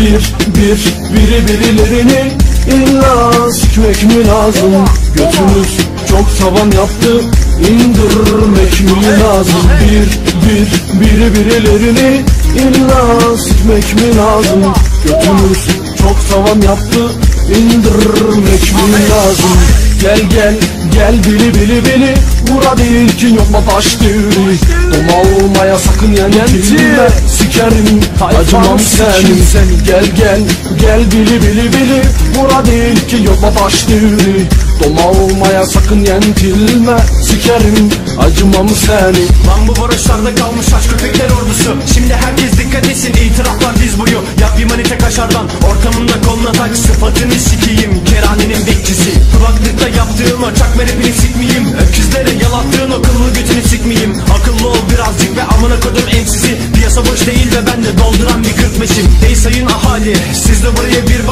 Bir bir biri birilerini illa sikmek mi lazım? Götünüz çok tavan yaptı. İndirmek mi lazım? Bir bir biri birilerini illa sikmek mi lazım? Götünüz çok tavan yaptı. İndirmek mi lazım Gel gel gel bili bili bili. Bura değil ki yok mu taş devri? Doma olmaya sakın yentilme Sikerim acımam senin. seni. Gel gel gel bili bili bili. Bura değil ki yok mu taş devri Doma olmaya sakın yentilme Sikerim acımam seni. Lan bu varoşlarda kalmış aç köpekler ordusu. Şimdi herkes dikkat etsin itiraflar diz boyu Yap bir manite kaşardan ortamında koluna tak. Sıfatını sikeyim keranenin bekçisi. Kulaklıkta yaptığım o çakma rapini sikmeyeyim. Öküzlere yalattığın o kıllı götünü sikmeyeyim. Akıllı ol birazcık ve amına kodum emsizi Piyasa boş değil ve ben de dolduran bir kırkmeşim Ey sayın ahali siz de buraya bir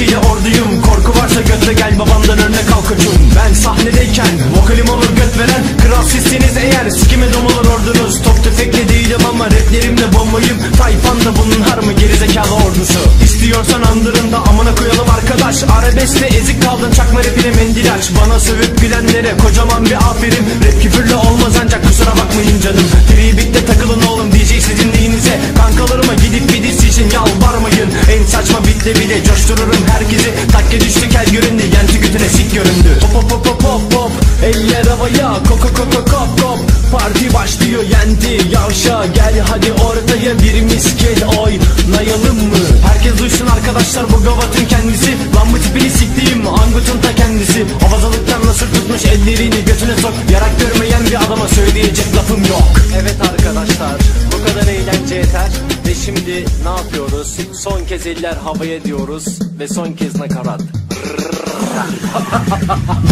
kişiyle orduyum. Korku varsa götle gel babamdan örnek al koçum. Ben sahnedeyken vokalim olur göt veren Kral sizsiniz eğer. Sikime domalar ordunuz Top tüfekle değilim ama raplerimle bombayım. Tayfan da bunun har mı gerizekalı ordusu. İstiyorsan andırında amına koyalım arkadaş. Arabeskte ezik kaldın çakma rapine mendil aç Bana sövüp gülenlere kocaman bir aferin. Rap küfürlü olmaz ancak kusura bakmayın canım. Freebeat'te takılın oğlum DJ sizin neyinize? Kankalarıma gidip bir için yalvarmayın Saçma bitle bile coştururum herkesi. Takke düştü kel göründü. Yenti götüne sik göründü. Hop hop hop hop hop hop. Eller havaya koko koko kop kop Parti başlıyor yendi yavşa. Gel hadi ortaya bir miskel oynayalım mı? Herkes duysun arkadaşlar bu gavatın kendisi. Lan bu tipini siktiğim ne yapıyoruz? Son kez eller havaya diyoruz ve son kez nakarat.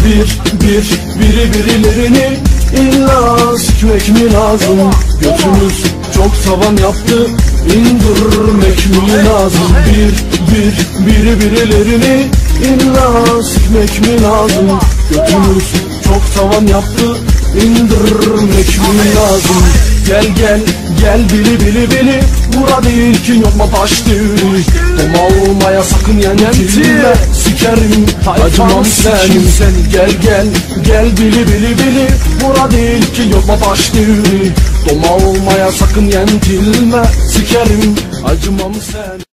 Bir bir biri birilerini illa sikmek mi lazım Götünüz çok tavan yaptı indirmek mi lazım Bir bir biri birilerini illa sikmek mi lazım Götünüz çok tavan yaptı indirmek mi lazım? Gel gel gel bili bili bili. Bura değil ki yok mu taş devri Doma olmaya sakın yentilme Sikerim acımam senin? seni Gel gel gel bili bili bili. Bura değil ki yok mu taş devri Doma olmaya sakın yentilme Sikerim acımam sen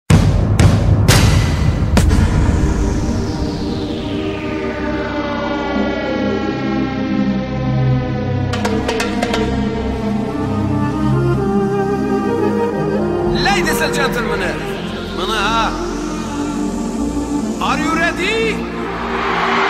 a gentleman. Mana ha. Are you ready?